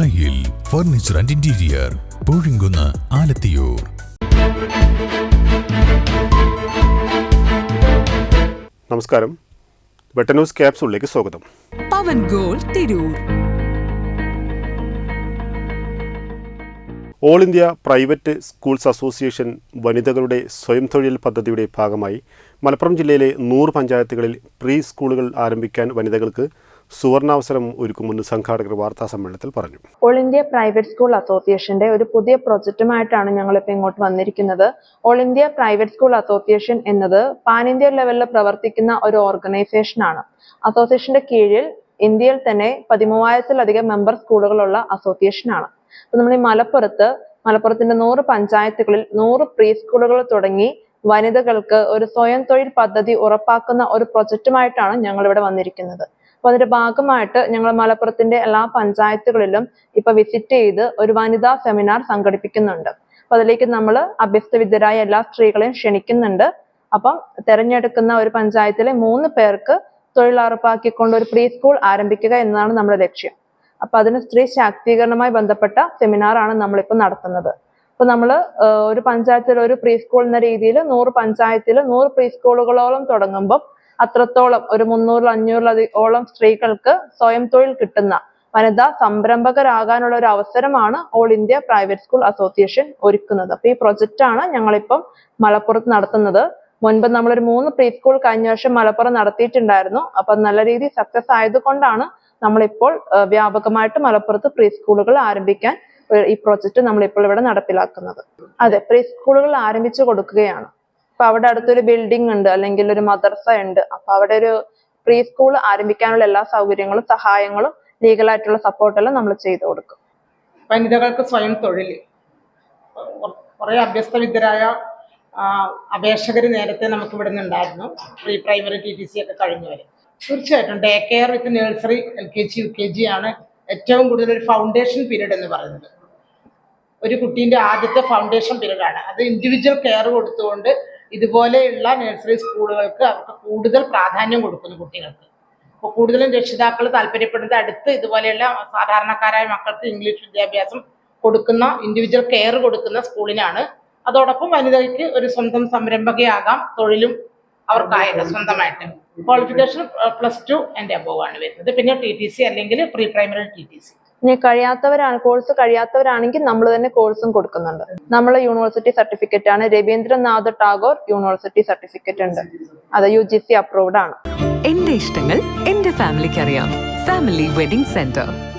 ദായിൽ furniture and interior Poozhinkunnu Alathiyur. നമസ്കാരം. Vetta news ക്യാപ്സൂളിലേക്ക് സ്വാഗതം. Pavan gold Tirur. All India private schools association വനിതകളുടെ സ്വയം തൊഴിൽ പദ്ധതിയുടെ ഭാഗമായി മലപ്പുറം ജില്ലയിലെ നൂറ് പഞ്ചായത്തുകളിൽ പ്രീ സ്കൂളുകൾ ആരംഭിക്കാൻ വനിതകൾക്ക് സുവർണാവസരം ഒരുക്കുമെന്ന് സംഘാടകർ വാർത്താ സമ്മേളനത്തിൽ പറഞ്ഞു. ഓൾ ഇന്ത്യ പ്രൈവറ്റ് സ്കൂൾ അസോസിയേഷന്റെ ഒരു പുതിയ പ്രൊജക്റ്റുമായിട്ടാണ് ഞങ്ങൾ ഇപ്പോൾ ഇങ്ങോട്ട് വന്നിരിക്കുന്നത്. All India private school association എന്നത് പാൻ ഇന്ത്യ ലെവലിൽ പ്രവർത്തിക്കുന്ന ഒരു ഓർഗനൈസേഷൻ ആണ്. അസോസിയേഷന്റെ കീഴിൽ ഇന്ത്യയിൽ തന്നെ പതിമൂവായിരത്തിലധികം മെമ്പർ സ്കൂളുകളുള്ള അസോസിയേഷൻ ആണ്. അപ്പൊ നമ്മൾ ഈ മലപ്പുറത്ത് മലപ്പുറത്തിന്റെ നൂറ് പഞ്ചായത്തുകളിൽ നൂറ് പ്രീ സ്കൂളുകൾ തുടങ്ങി വനിതകൾക്ക് ഒരു സ്വയം തൊഴിൽ പദ്ധതി ഉറപ്പാക്കുന്ന ഒരു പ്രൊജക്റ്റുമായിട്ടാണ് ഞങ്ങൾ ഇവിടെ വന്നിരിക്കുന്നത്. അപ്പൊ അതിന്റെ ഭാഗമായിട്ട് ഞങ്ങൾ മലപ്പുറത്തിന്റെ എല്ലാ പഞ്ചായത്തുകളിലും ഇപ്പൊ വിസിറ്റ് ചെയ്ത് ഒരു വനിതാ സെമിനാർ സംഘടിപ്പിക്കുന്നുണ്ട്. അപ്പൊ അതിലേക്ക് നമ്മൾ അഭ്യസ്തവിദ്യരായ എല്ലാ സ്ത്രീകളെയും ക്ഷണിക്കുന്നുണ്ട്. അപ്പം തെരഞ്ഞെടുക്കുന്ന ഒരു പഞ്ചായത്തിലെ മൂന്ന് പേർക്ക് തൊഴിലുറപ്പാക്കിക്കൊണ്ട് ഒരു പ്രീ സ്കൂൾ ആരംഭിക്കുക എന്നതാണ് നമ്മുടെ ലക്ഷ്യം. അപ്പൊ അതിന് സ്ത്രീ ശാക്തീകരണവുമായി ബന്ധപ്പെട്ട സെമിനാറാണ് നമ്മളിപ്പോൾ നടത്തുന്നത്. അപ്പൊ നമ്മൾ ഒരു പഞ്ചായത്തിൽ ഒരു പ്രീ സ്കൂൾ എന്ന രീതിയിൽ നൂറ് പഞ്ചായത്തിൽ നൂറ് പ്രീ സ്കൂളുകളോളം തുടങ്ങുമ്പോൾ അത്രത്തോളം ഒരു മുന്നൂറിൽ അഞ്ഞൂറിലധികോളം സ്ത്രീകൾക്ക് സ്വയം തൊഴിൽ കിട്ടുന്ന വനിതാ സംരംഭകരാകാനുള്ള ഒരു അവസരമാണ് all India private school association ഒരുക്കുന്നത്. അപ്പൊ ഈ പ്രൊജക്റ്റ് ആണ് ഞങ്ങളിപ്പം മലപ്പുറത്ത് നടത്തുന്നത്. മുൻപ് നമ്മളൊരു മൂന്ന് പ്രീ സ്കൂൾ കഴിഞ്ഞ വർഷം മലപ്പുറം നടത്തിയിട്ടുണ്ടായിരുന്നു. അപ്പൊ നല്ല രീതിയിൽ സക്സസ് ആയതുകൊണ്ടാണ് നമ്മളിപ്പോൾ വ്യാപകമായിട്ട് മലപ്പുറത്ത് പ്രീ സ്കൂളുകൾ ആരംഭിക്കാൻ ഈ പ്രൊജക്ട് നമ്മളിപ്പോൾ ഇവിടെ നടപ്പിലാക്കുന്നത്. അതെ പ്രീ സ്കൂളുകൾ ആരംഭിച്ചു കൊടുക്കുകയാണ്. അപ്പൊ അവിടെ അടുത്തൊരു ബിൽഡിംഗ് ഉണ്ട് അല്ലെങ്കിൽ ഒരു മദർസ ഉണ്ട്. അപ്പൊ അവിടെ ഒരു പ്രീ സ്കൂൾ ആരംഭിക്കാനുള്ള എല്ലാ സൗകര്യങ്ങളും സഹായങ്ങളും ലീഗലായിട്ടുള്ള സപ്പോർട്ടെല്ലാം നമ്മൾ ചെയ്തു കൊടുക്കും. വനിതകൾക്ക് സ്വയം തൊഴിൽ കുറേ അഭ്യസ്തവിദ്യരായ അപേക്ഷകർ നേരത്തെ നമുക്ക് ഇവിടെ നിന്നുണ്ടായിരുന്നു pre primary T T C ഒക്കെ കഴിഞ്ഞവർ തീർച്ചയായിട്ടും day care with nursery L K G U K G ആണ് ഏറ്റവും കൂടുതൽ ഒരു ഫൗണ്ടേഷൻ പീരീഡ് എന്ന് പറയുന്നത്. ഒരു കുട്ടീന്റെ ആദ്യത്തെ ഫൗണ്ടേഷൻ പീരീഡാണ് അത് ഇൻഡിവിജ്വൽ കെയർ കൊടുത്തുകൊണ്ട് ഇതുപോലെയുള്ള നഴ്സറി സ്കൂളുകൾക്ക് അവർക്ക് കൂടുതൽ പ്രാധാന്യം കൊടുക്കുന്നു കുട്ടികൾക്ക്. അപ്പോൾ കൂടുതലും രക്ഷിതാക്കൾ താല്പര്യപ്പെടുന്നത് അടുത്ത് ഇതുപോലെയുള്ള സാധാരണക്കാരായ മക്കൾക്ക് ഇംഗ്ലീഷ് വിദ്യാഭ്യാസം കൊടുക്കുന്ന ഇൻഡിവിജ്വൽ കെയർ കൊടുക്കുന്ന സ്കൂളിനാണ്. അതോടൊപ്പം വനിതയ്ക്ക് ഒരു സ്വന്തം സംരംഭകയാകാം തൊഴിലും അവർക്കായിട്ട് സ്വന്തമായിട്ട്. Qualification plus two and above ആണ് വരുന്നത്. പിന്നെ ടി ടി സി അല്ലെങ്കിൽ pre primary T T C ഇനി കഴിയാത്തവരാണ് കോഴ്സ് കഴിയാത്തവരാണെങ്കിൽ നമ്മൾ തന്നെ കോഴ്സും കൊടുക്കുന്നുണ്ട്. നമ്മൾ യൂണിവേഴ്സിറ്റി സർട്ടിഫിക്കറ്റ് ആണ്. രവീന്ദ്രനാഥ് ടാഗോർ യൂണിവേഴ്സിറ്റി സർട്ടിഫിക്കറ്റ് ഉണ്ട്. അത് യു ജി സി അപ്രൂവ്ഡ് ആണ്. എന്റെ ഇഷ്ടങ്ങൾ എന്റെ ഫാമിലിക്ക് അറിയാം. Family wedding centre